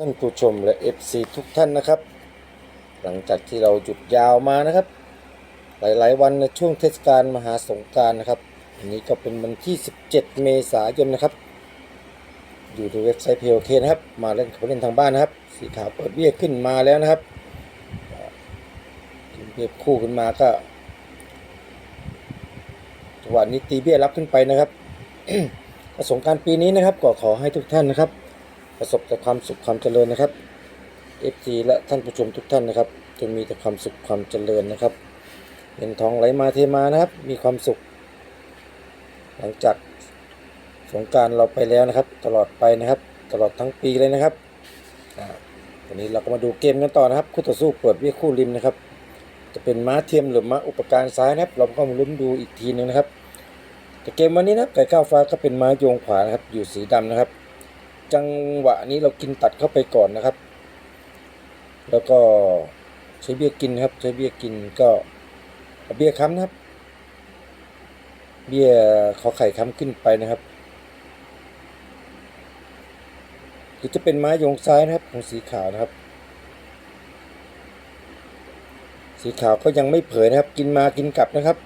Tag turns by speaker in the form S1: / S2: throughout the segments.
S1: ท่านผู้ชมและ FC ทุกท่านนะครับ หลังจากที่เราหยุดยาวมานะครับ หลายๆ วันในช่วงเทศกาลมหาสงการนะครับอันนี้ก็เป็นวันที่ 17 เมษายนนะครับ อยู่ในเว็บไซต์ POK นะครับ มาเล่นเขาเล่นทางบ้านนะครับ สีขาวเปิดเบี้ยขึ้นมาแล้วนะครับเบี้ยคู่ขึ้นมาก็จังหวะนี้ตีเบี้ยรับขึ้นไปนะครับประสงการปีนี้นะครับก็ขอให้ทุกท่านนะครับ ประสบแต่ความสุขความเจริญนะครับ FG และท่านผู้ชมทุกท่านนะครับจงมีแต่ความสุขความเจริญนะครับเงินทองไหลมาเทมานะครับ มีความสุข หลังจากสงการเราไปแล้วนะครับ ตลอดไปนะครับ ตลอดทั้งปีเลยนะครับวันนี้เราก็มาดูเกมกันต่อนะครับ คู่ต่อสู้เปิดเวียคู่ริมนะครับ จะเป็นม้าเทียมหรือม้าอุปการซ้ายนะครับ เราก็มาลุ้นดูอีกทีนึงนะครับแต่เกมวันนี้นะไก่ก้าวฟ้าก็เป็นม้าโยงขวานะครับ อยู่สีดำนะครับ จังหวะนี้เรากินตัดเข้าไปก่อนนะครับ แล้วก็ใช้เบี้ยกินครับ ใช้เบี้ยกินก็เบี้ยค้ำนะครับ เบี้ยขอไข่ค้ำขึ้นไปนะครับหรือจะเป็นไม้ยงซ้ายนะครับของสีขาวนะครับ สีขาวก็ยังไม่เผยนะครับ กินมากินกลับนะครับ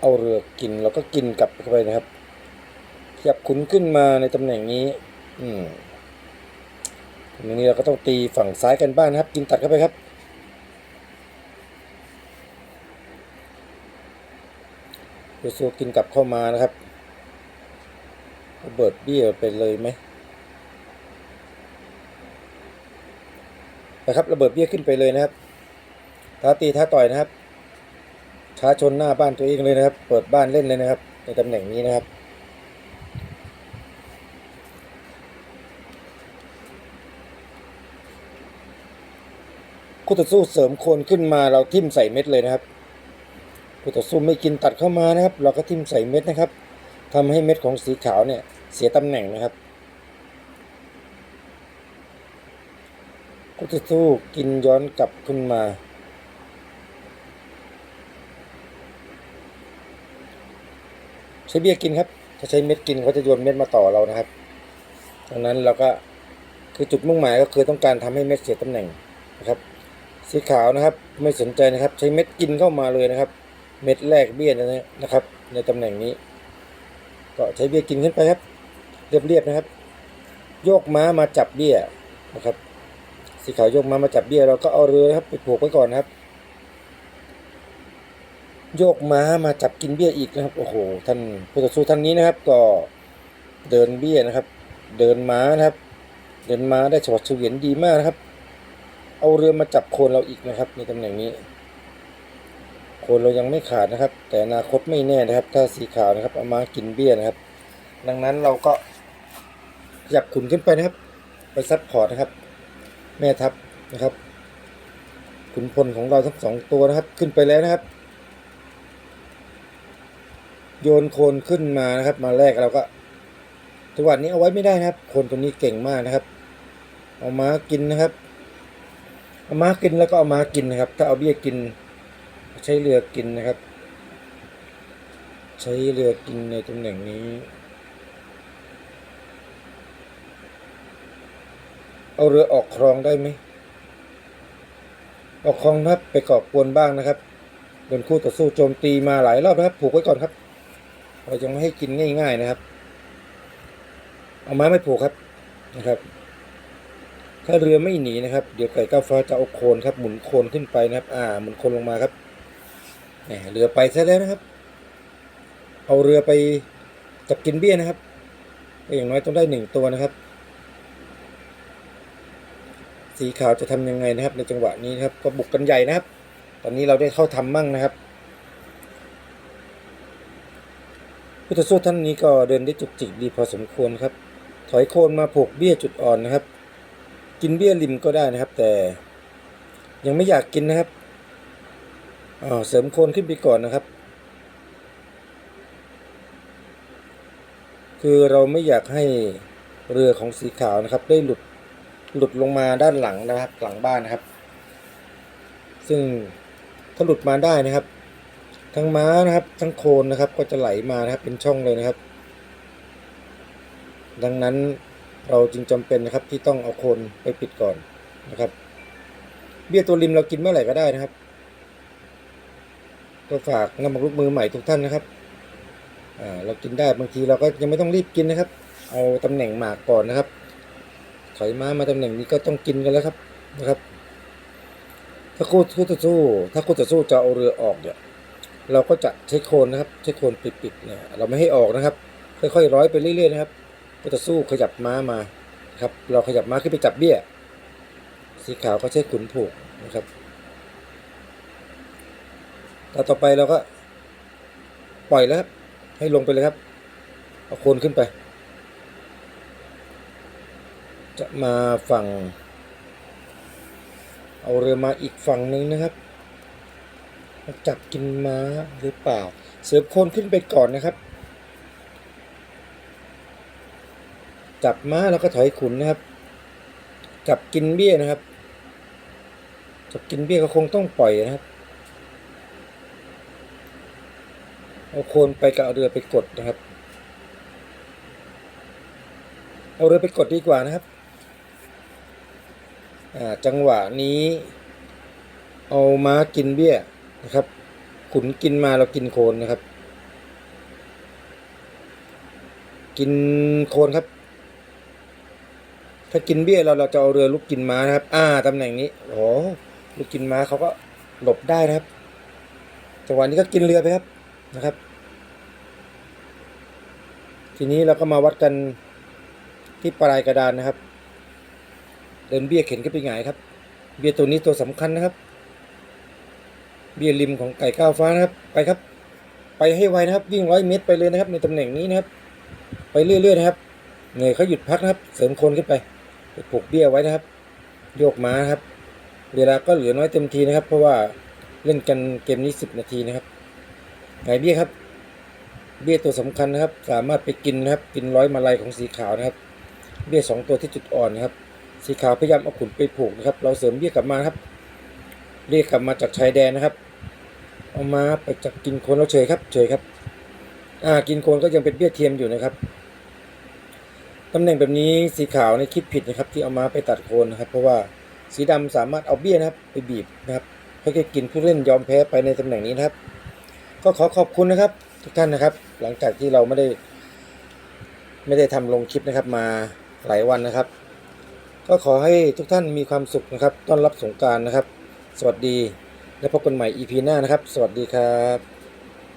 S1: เอาเรือกินแล้วก็กินกลับเข้าไปนะครับ ขยับขุนขึ้นมาในตำแหน่งนี้ อืมตรงนี้เราก็ต้องตีฝั่งซ้ายกันบ้างนะครับ กินตัดเข้าไปครับเยซูกินกลับเข้ามานะครับระเบิดเบี้ยไปเลยไหมนะครับระเบิดเบี้ยขึ้นไปเลยนะครับท้าตีท้าต่อยนะครับท้าชนหน้าบ้านตัวเองเลยนะครับ เปิดบ้านเล่นเลยนะครับ ในตำแหน่งนี้นะครับ คู่ต่อสู้เสริมโคนขึ้นมาเราทิ่มใส่เม็ดเลยนะครับคู่ต่อสู้ไม่กินตัดเข้ามานะครับ เราก็ทิ่มใส่เม็ดนะครับทำให้เม็ดของสีขาวเนี่ยเสียตำแหน่งนะครับคู่ต่อสู้กินย้อนกลับขึ้นมาใช้เบี้ยกินครับ ถ้าใช้เม็ดกินเขาจะโยนเม็ดมาต่อเรานะครับดังนั้นเราก็คือจุดมุ่งหมายก็คือต้องการทำให้เม็ดเสียตำแหน่งนะครับ สีขาวนะครับ ไม่สนใจนะครับ ใช้เม็ดกินเข้ามาเลยนะครับ เม็ดแรกเบี้ยนะครับ ในตำแหน่งนี้ ก็ใช้เบี้ยกินขึ้นไปครับ เรียบๆนะครับ โยกม้ามาจับเบี้ยนะครับ สีขาวโยกม้ามาจับเบี้ยเราก็เอาเรือนะครับไปผูกไว้ก่อนนะครับ โยกม้ามาจับกินเบี้ยอีกนะครับโอ้โหท่านผู้ต่อสู้ท่านนี้นะครับ ก็เดินเบี้ยนะครับ เดินม้านะครับ เดินม้าได้ฉวัดเฉวียนดีมากนะครับ เอาเรือมาจับโคนเราอีกนะครับ ในตำแหน่งนี้ โคนเรายังไม่ขาดนะครับ แต่อนาคตไม่แน่นะครับ ถ้าสีขาวนะครับเอามากินเบี้ยนะครับ ดังนั้นเราก็ขยับขุนขึ้นไปนะครับ ไปซับพอร์ตนะครับ แม่ทัพนะครับขุนพลของเราทั้งสองตัวนะครับขึ้นไปแล้วนะครับ โยนโคนขึ้นมานะครับ มาแรกเราก็จังหวะนี้เอาไว้ไม่ได้นะครับ คนตัวนี้เก่งมากนะครับ เอามากินนะครับ เอามากินแล้วก็เอามากินนะครับ ถ้าเอาเบี้ยกิน ใช้เรือกินนะครับ ใช้เรือกินในตำแหน่งนี้ เอาเรือออกคลองได้ไหมออกคลองครับไปก่อกวนบ้างนะครับโดนคู่ต่อสู้โจมตีมาหลายรอบนะครับ ผูกไว้ก่อนครับเราจะไม่ให้กินง่าย ๆนะครับ เอาไม้ไม่ผูกครับนะครับ ถ้าเรือไม่หนีนะครับ เดี๋ยวไก่ก้าฟ้าจะเอาโคนครับ หมุนโคนขึ้นไปนะครับ อ่า หมุนโคนลงมาครับเรือไปซะแล้วนะครับ เอาเรือไปจับกินเบี้ยนะครับ อย่างน้อยต้องได้หนึ่งตัวนะครับ สีขาวจะทำยังไงนะครับ ในจังหวะนี้นะครับ ก็บุกกันใหญ่นะครับ ตอนนี้เราได้เข้าทำมั่งนะครับพุทธสู้ท่านนี้ก็เดินได้จุกจิกดีพอสมควรครับ ถอยโคนมาผูกเบี้ยจุดอ่อนนะครับ กินเบี้ยริมก็ได้นะครับ แต่ยังไม่อยากกินนะครับอ่าเสริมโคนขึ้นไปก่อนนะครับ คือเราไม่อยากให้เรือของสีขาวนะครับ ได้หลุดหลุดลงมาด้านหลังนะครับ หลังบ้านนะครับ ซึ่งถ้าหลุดมาได้นะครับ ทั้งม้านะครับ ทั้งโคนนะครับ ก็จะไหลมานะครับเป็นช่องเลยนะครับ ดังนั้น เราจึงจำเป็นนะครับที่ต้องเอาโคนไปปิดก่อนนะครับ เบี้ยตัวริมเรากินเมื่อไหร่ก็ได้นะครับก็ฝากงานบุกลุกมือใหม่ทุกท่านนะครับอ่าเรากินได้บางทีเราก็ยังไม่ต้องรีบกินนะครับ เอาตำแหน่งหมากก่อนนะครับ ถอยม้ามาตำแหน่งนี้ก็ต้องกินกันแล้วครับนะครับ ถ้าคู่คู่ต่อสู้ ถ้าคู่ต่อสู้จะเอาเรือออกเนี่ยเราก็จะใช้โคนนะครับใช้โคนปิดๆเนี่ยเราไม่ให้ออกนะครับ ค่อยๆร้อยไปเรื่อยๆนะครับ คู่ต่อสู้ขยับม้ามาครับเราขยับม้าขึ้นไปจับเบี้ย สีขาวก็ใช้ขุนผูกนะครับต่อต่อไปเราก็ปล่อยแล้วครับให้ลงไปเลยครับ เอาโคนขึ้นไป จะมาฝั่ง เอาเรือมาอีกฝั่งหนึ่งนะครับจับกินม้าหรือเปล่า เสือโคนขึ้นไปก่อนนะครับ จับม้าแล้วก็ถอยขุนนะครับ จับกินเบี้ยนะครับ จับกินเบี้ยก็คงต้องปล่อยนะครับ เอาโคนไปกับเอาเรือไปกดนะครับ เอาเรือไปกดดีกว่านะครับ จังหวะนี้ เอาม้ากินเบี้ยนะครับ ขุนกินมาเรากินโคนนะครับ กินโคนครับ ถ้ากินเบี้ยเราเราจะเอาเรือลุกกินม้านะครับ อ่าตำแหน่งนี้โอ้ลุกกินม้าเขาก็หลบได้นะครับจังหวะนี้ก็กินเรือไปครับนะครับ ทีนี้เราก็มาวัดกันที่ปลายกระดานนะครับ เดินเบี้ยเข็นขึ้นไปหงายครับ เบี้ยตัวนี้ตัวสำคัญนะครับ เบี้ยริมของไก่ก้าวฟ้านะครับ ไปครับ ไปให้ไวนะครับ วิ่งร้อยเมตรไปเลยนะครับ ในตำแหน่งนี้นะครับ ไปเรื่อยๆนะครับเหนื่อยเขาหยุดพักนะครับ เสริมโคนขึ้นไป ผูกเบี้ยไว้นะครับ โยกม้าครับ เวลาก็เหลือน้อยเต็มทีนะครับ เพราะว่าเล่นกันเกมนี้สิบนาทีนะครับไก่เบี้ยครับ เบี้ยตัวสำคัญนะครับ สามารถไปกินนะครับ กินร้อยมาลัยของสีขาวนะครับ เบี้ยสองตัวที่จุดอ่อนนะครับ สีขาวพยายามเอาขุนไปผูกนะครับ เราเสริมเบี้ยกลับมาครับ เรียกกลับมาจากชายแดนนะครับ เอามาไปจับกินโคนเราเฉยครับ เฉยครับ อ่า กินโคนก็ยังเป็นเบี้ยเทียมอยู่นะครับ ตำแหน่งแบบนี้สีขาวในคิดผิดนะครับที่เอามาไปตัดโคนนะครับ เพราะว่าสีดำสามารถเอาเบี้ยนะครับไปบีบนะครับค่อยๆกินผู้เล่นยอมแพ้ไปในตำแหน่งนี้นะครับ ก็ขอขอบคุณนะครับ ทุกท่านนะครับ หลังจากที่เราไม่ได้ ไม่ได้ทำลงคลิปนะครับมาหลายวันนะครับ ก็ขอให้ทุกท่านมีความสุขนะครับ ต้อนรับสงการนะครับ สวัสดีและพบกันใหม่ EP หน้านะครับ สวัสดีครับ